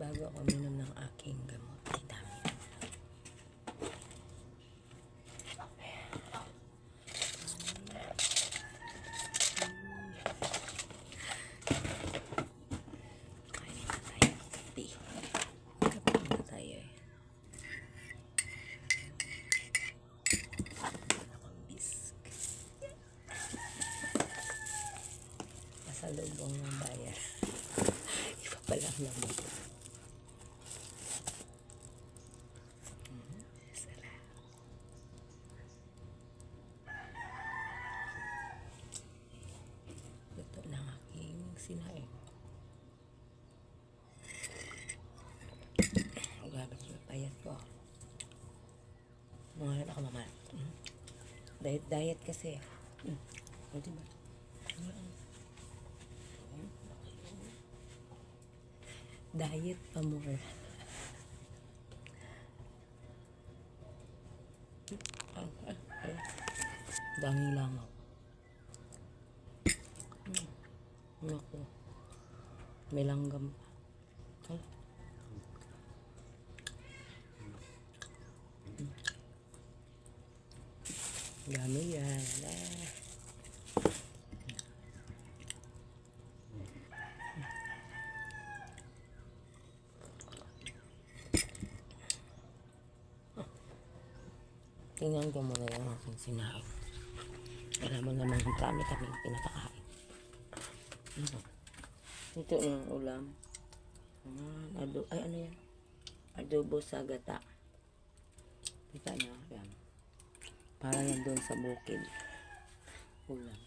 bago ako minom ng aking gamot. Kainin na tayo ng eh. Bayar. Iba pala ang lamok. Aking sinaing. Grabe yung payat ko. Mga ako mama. Mm. Diet, diet kasi. Mm. O, diba? Diet pa more. Dami langaw. Mm. Naku. May langgam pa. Mm. Dami yan. Ah. Tingnan ko muna yung aking sinaing. Alam mo naman kung kami kami pinapakain. Ano? Ito yung ulam. Ah, ado, ay ano yan? Adobo sa gata. Kita niyo, yan. Para yan doon sa bukid. Ulam.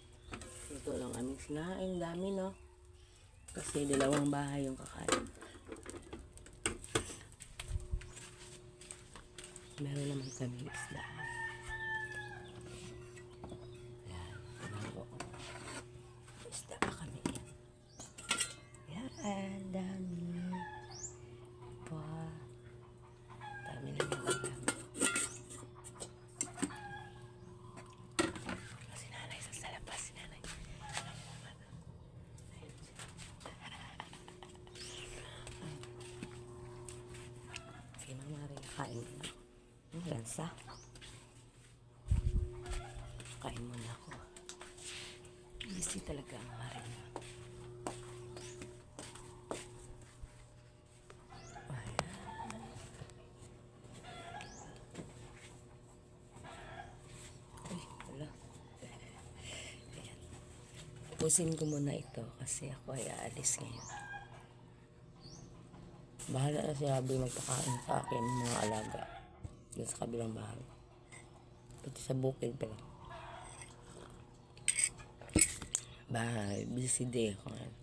Ito lang aming sinaing. Dami, no? Kasi dalawang bahay yung kakain. Meron naman kami isda. Yan. Tinago ko. Isda pa kami. Yan. Dami. Pa. Dami na naman kami. Si nanay sa salapas. Si nanay. Si mama rin kain. Ang lansa. Kain muna ako. Busy talaga ang marin. Ayan. Pusin ko muna ito kasi ako ay aalis ngayon. Bahala na si Habi magpakain sa akin mga alaga. Doon sa kabilang bahay. Pati sa bukid pala. Bye. Busy day ako ngayon.